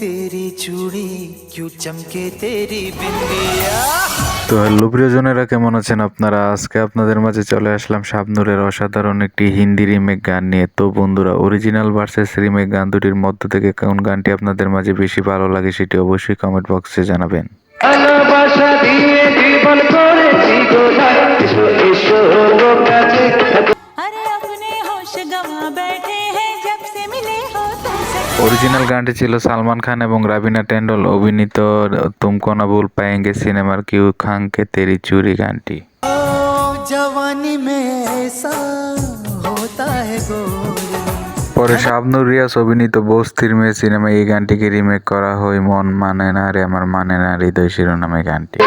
তেরি চুড়ি কিউ চমকে তেরি বিন্দিয়া তো হ্যালো প্রিয়জনেরা কেমন আছেন আপনারা? আজকে আপনাদের মাঝে চলে আসলাম শাবনুরের অসাধারণ একটি হিন্দি রিমেক গান নিয়ে। তো বন্ধুরা অরিজিনাল ভার্সেস রিমেক গান দুটির মধ্য থেকে কোন গানটি আপনাদের মাঝে বেশি ভালো লাগে সেটি অবশ্যই কমেন্ট বক্সে জানাবেন। আরে আপনি হোশ গমা অরিজিনাল গানটি ছিল সালমান খান এবং রাবিনা টেন্ডল অভিনীত তুমকো না ভুল পায়েঙ্গে সিনেমার কিউ খাংকে তেরি চুরি গানটি ओ जवानी में ऐसा होता है गोरी পরে শাবনুর রিয়াজ অভিনীত বস্তির মেয়ে সিনেমায় এই গানটিকে রিমেক করা হয় মন মানে না রে আমার মানে না হৃদয় শিরোনামে গানটি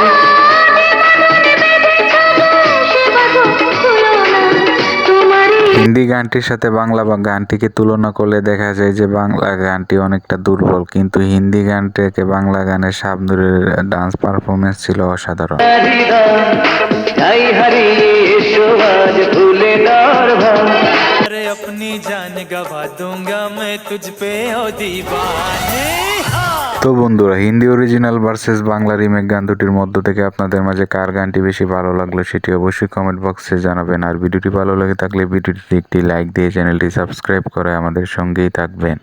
হিন্দি গানটির সাথে বাংলা বা গানটিকে তুলনা করলে দেখা যায় যে বাংলা গানটি অনেকটা দুর্বল কিন্তু হিন্দি গানটাকে বাংলা গানের শাবনুরের ডান্স পারফরমেন্স ছিল অসাধারণ যাই হারিয়ে এসো আজ ভুলে নর ভাই अरे अपनी जान गवा दूंगा मैं तुझ पे ओ दीवाने हाँ। তো বন্ধুরা, Hindi original versus Bangla remake গান দুটির মধ্য থেকে আপনাদের মাঝে কার গানটি বেশি ভালো লাগল সেটি অবশ্যই কমেন্ট বক্সে জানাবেন। আর ভিডিওটি ভালো লেগে থাকলে ভিডিওটি একটি লাইক দিয়ে চ্যানেলটি সাবস্ক্রাইব করে আমাদের সঙ্গেই থাকবেন।